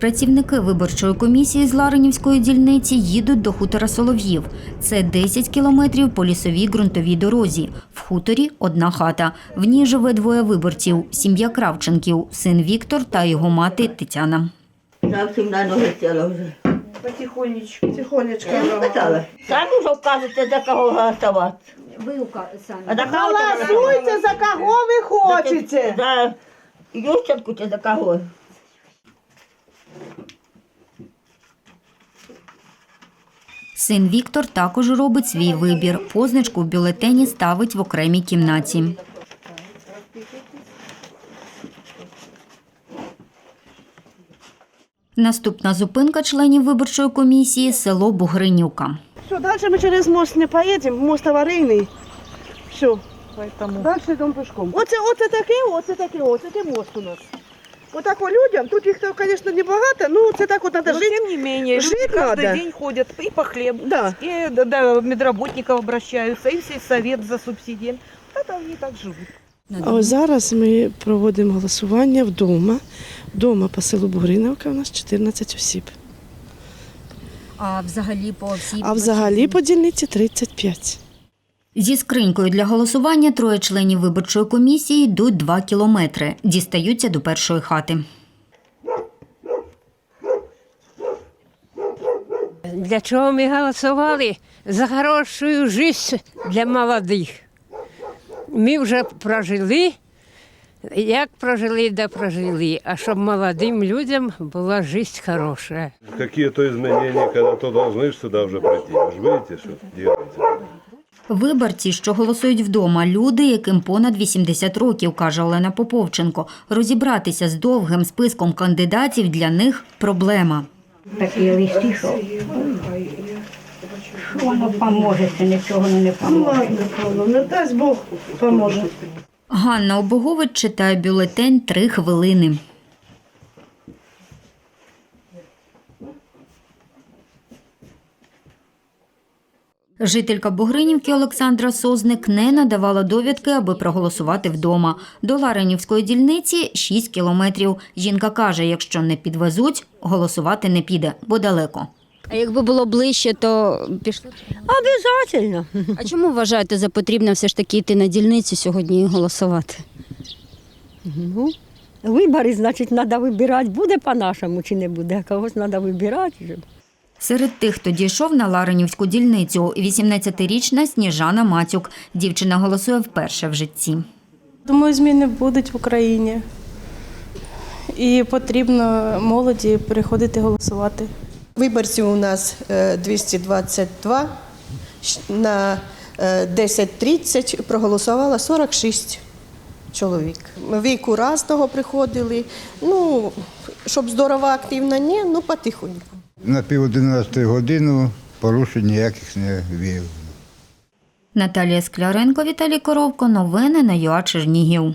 Працівники виборчої комісії з Ларинівської дільниці їдуть до хутора Солов'їв. Це 10 кілометрів по лісовій ґрунтовій дорозі. В хуторі одна хата. В ній живе двоє виборців: сім'я Кравченків, син Віктор та його мати Тетяна. Зовсім на ноги сіла вже. Потихонечку. Тихонечко. Питали. Самі вже вказуєте, за кого голосувати. Ви самі. А за кого Голосуйте за кого ви хочете. За Ющенку чи за кого? Син Віктор також робить свій вибір. Позначку в бюлетені ставить в окремій кімнаті. Наступна зупинка членів виборчої комісії село Бугринюка. Все, дальше мы через мост не поедем, мост аварийный. Все. Поэтому Дальше йдемо пешком. Оце, оце таке, оце таке, оце таке мост у нас. Отак о людям, тут їх, звісно, небагато, ну це так от треба жити. тем не менее, жить люди каждый надо. день ходят и по хлеб, Да. и до, до медработников обращаются, и в сельсовет за субсидией. Это они так живут. А ось зараз ми проводимо голосування вдома. Вдома по селу Бугриновка у нас 14 осіб. А взагалі по всій А взагалі по дільниці 35. Зі скринькою для голосування троє членів виборчої комісії йдуть два кілометри. Дістаються до першої хати. Для чого ми голосували? За хорошу життя для молодих. Ми вже прожили, як прожили, да прожили. А щоб молодим людям була життя хороша. Какие-то изменения, когда то должны ж сюда уже прийти. Вы же видите, что делаете. Виборці, що голосують вдома, люди, яким понад 80 років, каже Олена Поповченко. Розібратися з довгим списком кандидатів для них проблема. такі листи, що, що воно поможе, це нічого не поможе. Не дасть Бог поможе. Ганна Обогович читає бюлетень три хвилини. Жителька Бугринівки Олександра Созник не надавала довідки, аби проголосувати вдома. До Ларинівської дільниці 6 кілометрів. Жінка каже, якщо не підвезуть, голосувати не піде, бо далеко. А якби було ближче, то пішли. Обязательно. А чому вважаєте за потрібно все ж таки йти на дільницю сьогодні і голосувати? Ну, вибори, значить, треба вибирати, буде по-нашому чи не буде, а когось треба вибирати. Серед тих, хто дійшов на Ларинівську дільницю, 18-річна Сніжана Мацюк. Дівчина голосує вперше в житті. Думаю, зміни будуть в Україні. І потрібно молоді приходити голосувати. Виборців у нас е, 222, Щ- на е, 10.30 проголосувало 46 чоловік. Віку разного приходили. Ну, щоб здорова активна, ні, ну потихоньку. На пів одинадцятої годину порушень ніяких не виявлено. Наталія Скляренко, Віталій Коровко. Новини на ЮА Чернігів.